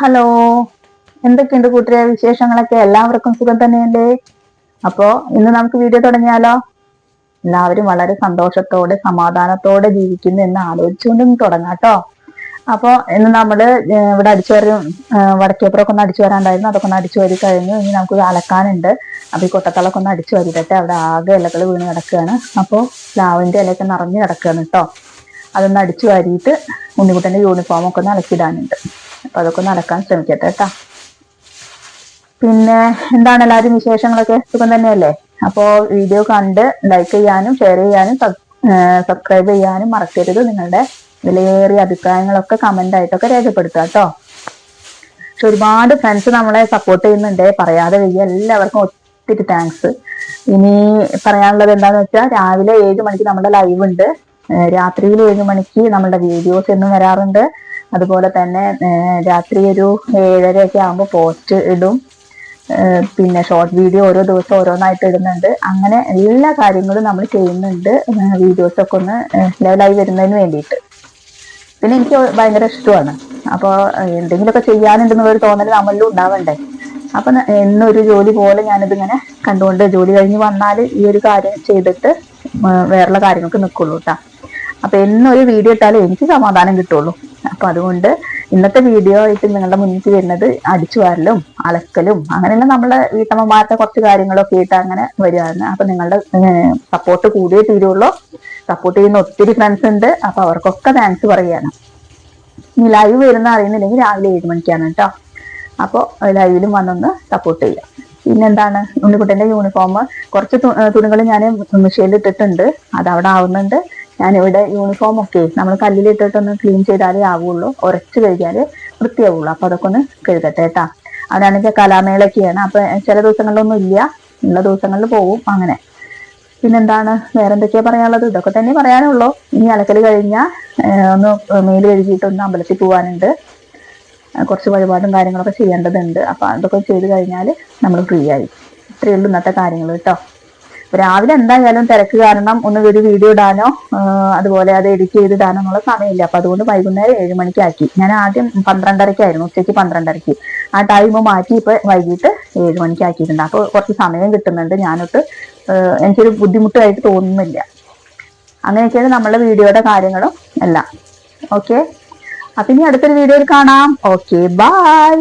Hello. എന്തൊക്കെയുണ്ട് കൂട്ടുകാരെ വിശേഷങ്ങളൊക്കെ? എല്ലാവർക്കും സുഖം തന്നെയല്ലേ? അപ്പോ ഇന്ന് നമുക്ക് വീഡിയോ തുടങ്ങിയാലോ? എല്ലാവരും വളരെ സന്തോഷത്തോടെ സമാധാനത്തോടെ ജീവിക്കുന്നു എന്ന് ആലോചിച്ചുകൊണ്ട് തുടങ്ങാം കേട്ടോ. അപ്പോൾ ഇന്ന് നമ്മൾ ഇവിടെ അടിച്ചു വരും വടക്കേപ്പുറമൊക്കെ ഒന്ന് അടിച്ചു വരാണ്ടായിരുന്നു. അതൊക്കെ ഒന്ന് അടിച്ചു വരി കഴിഞ്ഞു. ഇനി നമുക്ക് അലക്കാനുണ്ട്. അപ്പൊ ഈ കൊട്ടത്തളൊക്കെ ഒന്ന് അടിച്ചു വരിട്ടെ അവിടെ ആകെ ഇലകൾ വീണ് കിടക്കുകയാണ്. അപ്പോൾ ലാവിന്റെ ഇലയൊക്കെ നിറഞ്ഞു കിടക്കുകയാണ് കേട്ടോ. അതൊന്ന് അടിച്ചു വാരിയിട്ട് ഉണ്ണിക്കുട്ടന്റെ യൂണിഫോമൊക്കെ ഒന്ന് അലക്കിടാനുണ്ട് അപ്പൊ അതൊക്കെ നടക്കാൻ ശ്രമിക്കട്ടെ കേട്ടോ. പിന്നെ എന്താണ് എല്ലാവരും വിശേഷങ്ങളൊക്കെ? സുഖം തന്നെയല്ലേ? അപ്പോൾ വീഡിയോ കണ്ട് ലൈക്ക് ചെയ്യാനും ഷെയർ ചെയ്യാനും സബ്സ്ക്രൈബ് ചെയ്യാനും മറക്കരുത്. നിങ്ങളുടെ വിലയേറിയ അഭിപ്രായങ്ങളൊക്കെ കമന്റ് ആയിട്ടൊക്കെ രേഖപ്പെടുത്തുക കേട്ടോ. പക്ഷെ ഒരുപാട് ഫ്രണ്ട്സ് നമ്മളെ സപ്പോർട്ട് ചെയ്യുന്നുണ്ട്. പറയാതെ വയ്യ. എല്ലാവർക്കും ഒത്തിരി താങ്ക്സ് ഇനി പറയാനുള്ളത് എന്താന്ന് വെച്ചാൽ രാവിലെ ഏഴ് മണിക്ക് നമ്മുടെ ലൈവ് ഉണ്ട്. രാത്രിയിൽ ഏഴ് മണിക്ക് നമ്മുടെ വീഡിയോസ് എന്നും വരാറുണ്ട്. അതുപോലെ തന്നെ രാത്രി ഒരു ഏഴര ഒക്കെ ആകുമ്പോൾ പോസ്റ്റ് ഇടും പിന്നെ ഷോർട്ട് വീഡിയോ ഓരോ ദിവസം ഓരോന്നായിട്ട് ഇടുന്നുണ്ട്. അങ്ങനെ എല്ലാ കാര്യങ്ങളും നമ്മൾ ചെയ്യുന്നുണ്ട്. വീഡിയോസ് ഒക്കെ ഒന്ന് ലെവലായി വരുന്നതിന് വേണ്ടിയിട്ട്. പിന്നെ എനിക്ക് ഭയങ്കര ഇഷ്ടമാണ്. അപ്പോൾ എന്തെങ്കിലുമൊക്കെ ചെയ്യാനുണ്ടെന്നുള്ള ഒരു തോന്നൽ നമ്മളിലും ഉണ്ടാവണ്ടേ? അപ്പം എന്നൊരു ജോലി പോലെ ഞാനിതിങ്ങനെ കണ്ടുകൊണ്ട് ജോലി കഴിഞ്ഞ് വന്നാൽ ഈ ഒരു കാര്യം ചെയ്തിട്ട് വേറെയുള്ള കാര്യങ്ങൾക്ക് നിൽക്കുള്ളൂ കേട്ടോ അപ്പം എന്നൊരു വീഡിയോ ഇട്ടാലും എനിക്ക് സമാധാനം കിട്ടുള്ളൂ. അപ്പൊ അതുകൊണ്ട് ഇന്നത്തെ വീഡിയോ ആയിട്ട് നിങ്ങളുടെ മുന്നിൽ വരുന്നത് അടിച്ചു വാരലും അലക്കലും അങ്ങനെയുള്ള നമ്മളെ വീട്ടമ്മമാരുടെ കുറച്ച് കാര്യങ്ങളൊക്കെ ആയിട്ട് അങ്ങനെ വരികയാണ് അപ്പൊ നിങ്ങളുടെ സപ്പോർട്ട് കൂടിയേ തീരുള്ളൂ. സപ്പോർട്ട് ചെയ്യുന്ന ഒത്തിരി ഫ്രണ്ട്സ് ഉണ്ട്. അപ്പൊ അവർക്കൊക്കെ താങ്ക്സ് പറയുകയാണ്. ഇനി ലൈവ് വരുന്ന അറിയുന്നില്ലെങ്കിൽ രാവിലെ ഏഴ് മണിക്കാണ് കേട്ടോ. അപ്പോൾ ലൈവിലും വന്നൊന്ന് സപ്പോർട്ട് ചെയ്യാം. പിന്നെന്താണ്? ഉണ്ണിക്കുട്ടന്റെ യൂണിഫോം കുറച്ച് തുണികൾ ഞാൻ മിഷീനിൽ ഇട്ടിട്ടുണ്ട്. അത് അവിടെ ആവുന്നുണ്ട്. ഞാനിവിടെ യൂണിഫോം ഒക്കെ നമ്മൾ കല്ലിലിട്ടിട്ടൊന്ന് ക്ലീൻ ചെയ്താലേ ആവുള്ളൂ. ഉരച്ച് കഴിഞ്ഞാൽ വൃത്തിയാവുള്ളൂ. അപ്പൊ അതൊക്കെ ഒന്ന് കഴുകട്ടെ കേട്ടാ അവരാണെങ്കിൽ കലാമേളൊക്കെയാണ്. അപ്പൊ ചില ദിവസങ്ങളിലൊന്നും ഇല്ല. ഉള്ള ദിവസങ്ങളിൽ പോവും അങ്ങനെ. പിന്നെന്താണ്? വേറെ എന്തൊക്കെയാ പറയാനുള്ളത്? ഇതൊക്കെ തന്നെ പറയാനുള്ളൂ. ഇനി അലക്കൽ കഴിഞ്ഞാൽ ഒന്ന് മെയിൽ കഴുകിയിട്ടൊന്ന് അമ്പലത്തിൽ പോകാനുണ്ട് കുറച്ച് വഴിപാടും കാര്യങ്ങളൊക്കെ ചെയ്യേണ്ടതുണ്ട്. അപ്പൊ അതൊക്കെ ചെയ്ത് കഴിഞ്ഞാൽ നമ്മൾ ഫ്രീ ആയി. ഇത്രയേ ഉള്ളൂ ഇന്നത്തെ കാര്യങ്ങൾ കേട്ടോ രാവിലെ എന്തായാലും തിരക്ക് കാരണം ഒന്ന് ഒരു വീഡിയോ ഇടാനോ അതുപോലെ അത് എഡിറ്റ് ചെയ്ത് ഇടാനോ എന്നുള്ള സമയമില്ല. അപ്പൊ അതുകൊണ്ട് വൈകുന്നേരം ഏഴ് മണിക്കാക്കി. ഞാൻ ആദ്യം പന്ത്രണ്ടരക്കായിരുന്നു ഉച്ചയ്ക്ക് പന്ത്രണ്ടരയ്ക്ക്. ആ ടൈം മാറ്റി ഇപ്പൊ വൈകിട്ട് ഏഴ് മണിക്ക് ആക്കിയിട്ടുണ്ട് അപ്പൊ കുറച്ച് സമയം കിട്ടുന്നുണ്ട്. ഞാനൊട്ട് എനിക്കൊരു ബുദ്ധിമുട്ടായിട്ട് തോന്നുന്നില്ല. അങ്ങനെയൊക്കെയാണ് നമ്മളെ വീഡിയോയുടെ കാര്യങ്ങളും എല്ലാം. ഓക്കെ അപ്പൊ ഇനി അടുത്തൊരു വീഡിയോയിൽ കാണാം. Okay bye